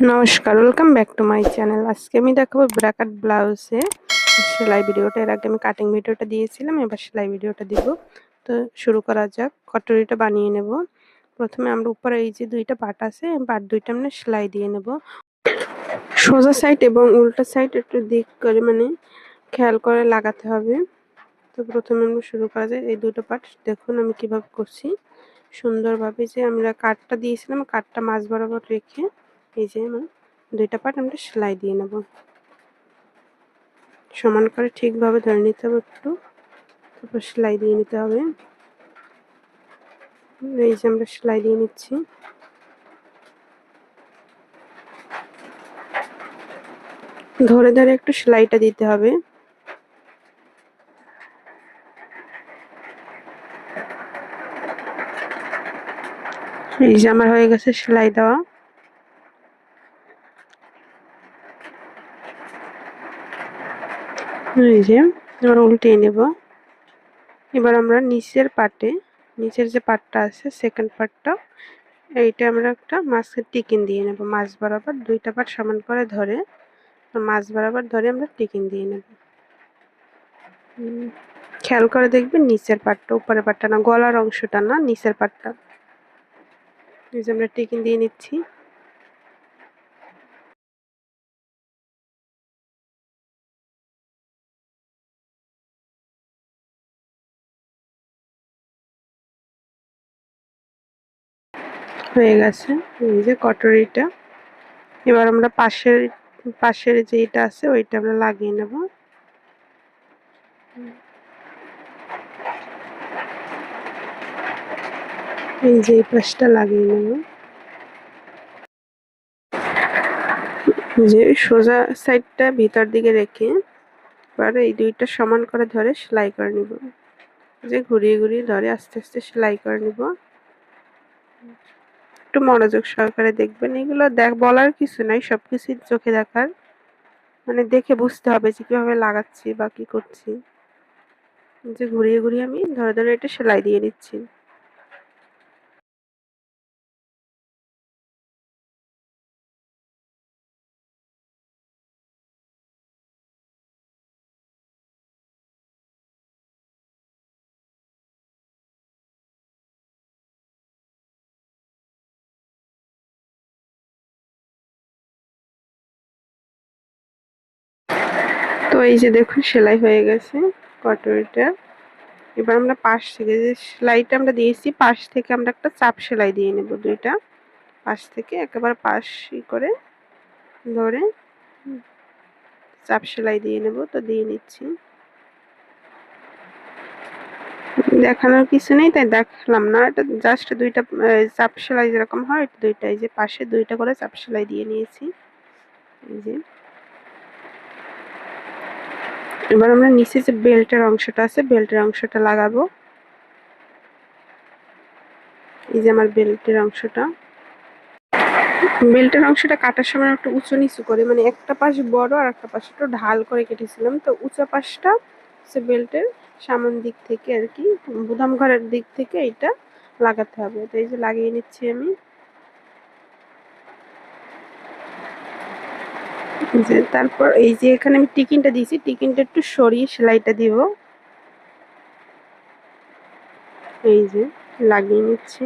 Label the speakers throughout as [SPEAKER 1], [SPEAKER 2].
[SPEAKER 1] নমস্কার welcome back to my channel আজকে আমি দেখাবো ব্র্যাকেট ব্লাউজে সেলাই ভিডিওটা। এর আগে আমি কাটিং ভিডিওটা দিয়েছিলাম, এবার সেলাই ভিডিওটা দিব। তো শুরু করা যাক কটরিটা বানিয়ে নেব। প্রথমে আমরা উপরে এই যে দুইটা পাট আছে পাট দুইটা আমরা সেলাই দিয়ে নেব। সোজা সাইড এবং উল্টা সাইড একটু দিক করে মানে খেয়াল করে লাগাতে হবে। তো প্রথমে আমরা শুরু করা যায় এই দুটো পাট। দেখুন আমি কীভাবে করছি। সুন্দরভাবে যে আমরা কাঠটা দিয়েছিলাম, কাঠটা মাছ বরাবর রেখে এই যে আমার দুইটা পার্ট আমরা সেলাই দিয়ে নেব। সমান করে ঠিকভাবে ধরে নিতে হবে একটু। তারপর সেলাই দিয়ে নিতে হবে। এই যে আমরা সেলাই দিয়ে নিচ্ছি। ধরে ধরে একটু সেলাইটা দিতে হবে। এই যে আমার হয়ে গেছে সেলাই দেওয়া। এই যে, এবার উল্টিয়ে নেব। এবার আমরা নিচের পাটে, নিচের যে পাটটা আছে সেকেন্ড পাটটা, এইটা আমরা একটা মাছের টিকিন দিয়ে নেব। মাছ বরাবর দুইটা পাট সমান করে ধরে, মাছ বরাবর ধরে আমরা টিকিন দিয়ে নেব। খেয়াল করে দেখবেন নিচের পাটটা, উপরের পাটটা না, গলার অংশটা না, নিচের পাটটা। এই যে আমরা টিকিন দিয়ে নিচ্ছি। হয়ে গেছে। এই যে কটরিটা। এবার আমরা পাশের পাশের যেটা আছে, ওইটা আমরা লাগিয়ে নেব। এই যে এই পাশটা লাগিয়ে নেব। যে সোজা সাইডটা ভিতর দিকে রেখে এবার এই দুইটা সমান করে ধরে সেলাই করে নিব। যে ঘুরিয়ে ঘুরিয়ে ধরে আস্তে আস্তে সেলাই করে নিব। একটু মনোযোগ সহকারে দেখবেন। এগুলো দেখ, বলার কিছু নাই সব কিছুই চোখে দেখার। মানে দেখে বুঝতে হবে যে কীভাবে লাগাচ্ছি বা কী করছি। যে ঘুরিয়ে ঘুরিয়ে আমি ধরে ধরে এটা সেলাই দিয়ে নিচ্ছি। তো এই যে দেখুন, সেলাই হয়ে গেছে কটরিটা এবার আমরা পাশ থেকে যে সেলাইটা আমরা দিয়েছি, পাশ থেকে আমরা একটা চাপ সেলাই দিয়ে নেব দুইটা। পাশ থেকে একেবারে পাশ করে ধরে চাপ সেলাই দিয়ে নেব, তো দিয়ে নিচ্ছি। দেখানোর কিছু নেই, তাই দেখলাম না। এটা জাস্ট দুইটা চাপ সেলাই যেরকম হয়, দুইটাই যে পাশে দুইটা করে চাপ সেলাই দিয়ে নিয়েছি। এই যে। এবার আমরা নিচে যে বেল্টের অংশটা আছে, বেল্টের অংশটা লাগাবো। এই যে আমার বেল্টের অংশটা। বেল্টের অংশটা কাটার সময় একটু উঁচু নিচু করে মানে একটা পাশ বড় আর একটা পাশ একটু ঢাল করে কেটেছিলাম। তো উঁচা পাশটা হচ্ছে বেল্টের সামন দিক থেকে আর কি, বুদাম ঘরের দিক থেকে এটা লাগাতে হবে। তো এই যে লাগিয়ে নিচ্ছি আমি। যে তারপর এই যে এখানে আমি টিকিনটা দিয়েছি, টিকিনটা একটু সরিয়ে সেলাইটা দিব। এই যে লাগিয়ে নিচ্ছি।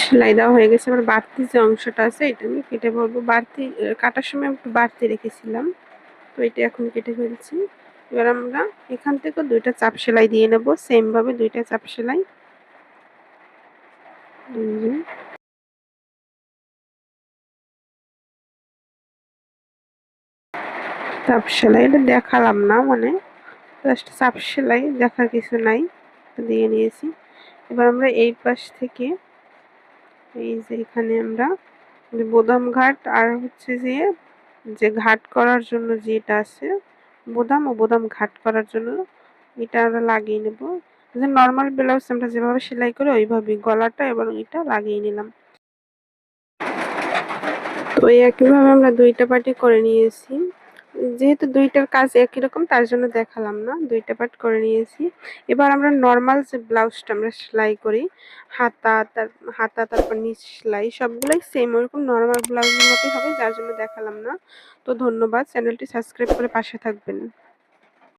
[SPEAKER 1] সেলাই দেওয়া হয়ে গেছে, আবার বাড়তি যে অংশটা আছে এটা আমি কেটে পড়ব বাড়তি, কাটার সময় একটু বাড়তি রেখেছিলাম, তো এটা এখন কেটে ফেলছি। এবার আমরা এখান থেকে দুইটা চাপ সেলাই দিয়ে নেব। সেম ভাবে দুইটা চাপ সেলাই। চাপ সেলাই, এটা দেখালাম না মানে। জাস্ট চাপ সেলাই, দেখার কিছু নাই। দিয়ে নিয়েছি। এবার আমরা এই পাশ থেকে এই যে এখানে আমরা বোদাম ঘাট আর হচ্ছে যে যে ঘাট করার জন্য যেটা আছে বোদাম ও বোদাম ঘাট করার জন্য এটা আমরা লাগিয়ে নেব। নর্মাল ব্লাউজ আমরা যেভাবে সেলাই করি ওইভাবে গলাটা এবং এটা লাগিয়ে নিলাম। তো এই একইভাবে আমরা দুইটা পার্টি করে নিয়েছি। যেহেতু দুইটার কাজ একই রকম, তার জন্য দেখালাম না। দুইটা পার্ট করে নিয়েছি। এবার আমরা নর্মাল যে ব্লাউজটা আমরা সেলাই করি, হাতা, তার, হাতা, তারপর নিচ সেলাই, সবগুলোই সেম ওরকম নর্মাল ব্লাউজের মতোই হবে, যার জন্য দেখালাম না। তো ধন্যবাদ চ্যানেলটি সাবস্ক্রাইব করে পাশে থাকবেন।